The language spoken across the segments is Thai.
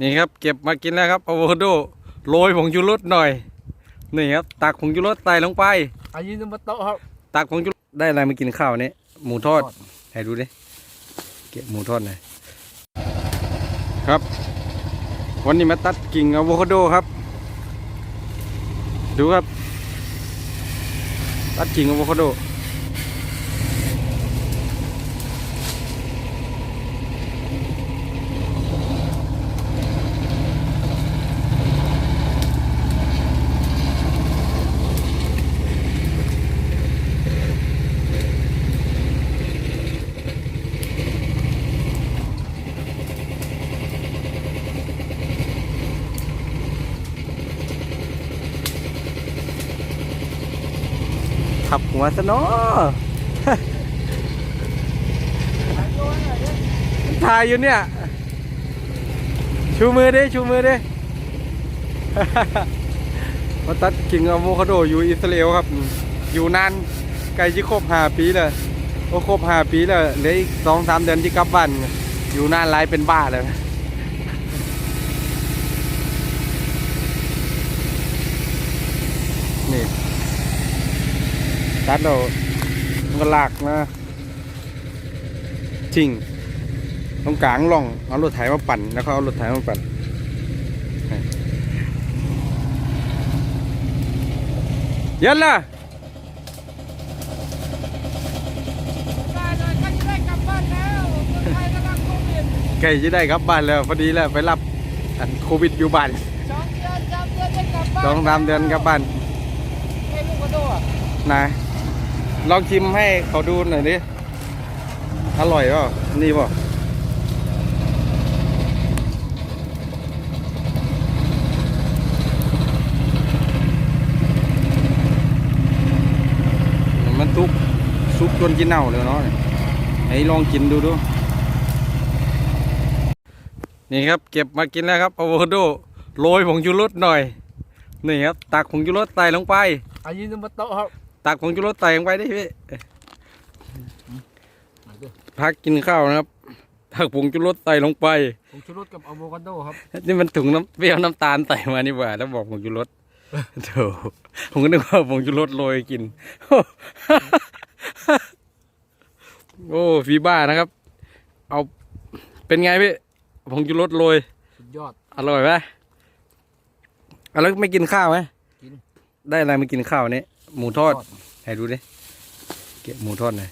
นี่ครับเก็บมากินแล้วครับอะโวคาโดโรยผงชูรสหน่อย นี่ครับตักผงชูรสใส่ลงไปอายินมาโตะครับ ตักผงชูรสได้อะไรมากินข้าวนี้หมูทอด ทอด ให้ดูดิเก็บหมูทอดหน่อยครับ วันนี้มาตัดกิ่งอะโวคาโดครับ ดูครับ ตัดกิ่งอะโวคาโด ขับหัวซะเนาะถ่ายอยู่เนี่ย ชูมือดิชูมือดิมาตัดกิ่งอะโวคาโดอยู่อิสราเอลครับ อยู่นานไกลที่ครบห้าปีเลยโอ้ครบห้าปีแล้วเหลืออีกสองสามเดือนที่กลับบ้าน อยู่นานหลายเป็นบ้าเลย นี่ ตัดเรามันก็ลากนะทิ้งตรงกลางล่องเอารถไถมาปั่นแล้วก็เอารถไถมาปั่นเย็นละได้เลยก็จะได้กลับบ้านแล้วคนไทยกำลังโควิดไก่จะได้กลับบ้านแล้วพอดีแล้วไปรับอันโควิดอยู่บ้านสองเดือนสามเดือนจะกลับบ้านสองสามเดือนกลับบ้านให้ลูกกระโดดนาย ลองชิมให้เขาดูหน่อยดิ อร่อยป่านี่ป่ามันซุกซุกจนกินเน่าเลยเนาะให้ลองกินดูดู นี่ครับ เก็บมากินแล้วครับอะโวคาโดโรยผงชูรสหน่อย นี่ครับ ตักผงชูรสใส่ลงไปอายินมาโตครับ ตักผงชูรสใส่ลงไปดิพี่พักกินข้าวนะครับตักผงชูรสใส่ลงไปผมชูรสกับอะโวคาโดครับนี่มันถุงน้ำเปรี้ยวน้ำตาลใส่มานี่หว่าแล้วบอกผงชูรสโถผมก็นึกว่าผงชูรสโรยกิน โอ้ฟีบ้านะครับ เอาเป็นไงพี่ผงชูรสโรยสุดยอดอร่อยไหมอะแล้วไม่กินข้าวไหมกินได้อะไรมากินข้าวนี้ หมูทอดทอด ให้ดูดิเก็บหมูทอดหน่อย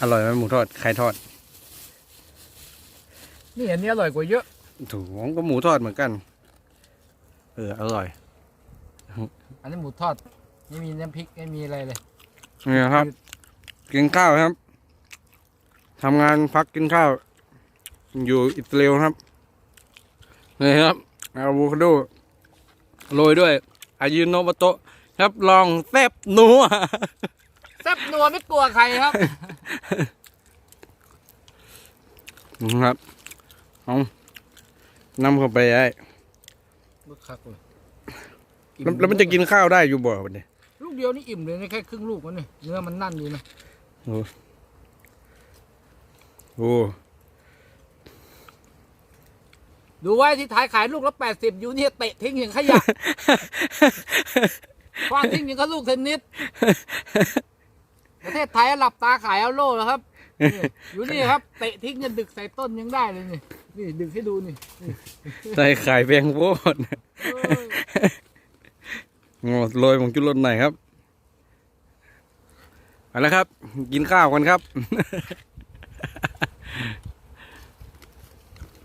อร่อยไหมหมูทอดใครทอด นี่อันนี้อร่อยกว่าเยอะ ถูกก็หมูทอดเหมือนกัน เออ อร่อย อันนี้หมูทอด ไม่มีน้ำพริก ไม่มีอะไรเลยนี่ครับ กินข้าวครับทำงานพักกินข้าว อยู่อิสราเอลครับนี่ครับอะโวคาโด โรยด้วย อายุโนบโตะครับลองแซบนัวแซ่บนัวไม่กลัวใครครับนะครับเอานำเข้าไปไอ้บึกคักเลยแล้วแล้วมันจะกินข้าวได้อยู่บ่วันนี้ลูกเดียวนี่อิ่มเลยนะแค่ครึ่งลูกมันนี่เนื้อมันนั่นดีนะโอ้ ดูไว้ที่ท้ายขายลูกละแปดสิบอยู่เนี่ยเตะทิ้งอย่างขยะควางทิ้งอย่างก็ลูกเทนนิสประเทศไทยหลับตาขายเอาโล่แล้วครับนี่อยู่นี่ครับเตะทิ้งยันดึกใส่ต้นยังได้เลยนี่นี่ดึกให้ดูนี่นี่ใส่ไข่แพงโพดเออโอ้โรยผงจุรสหน่อยครับเอาละครับ กินข้าวกันครับ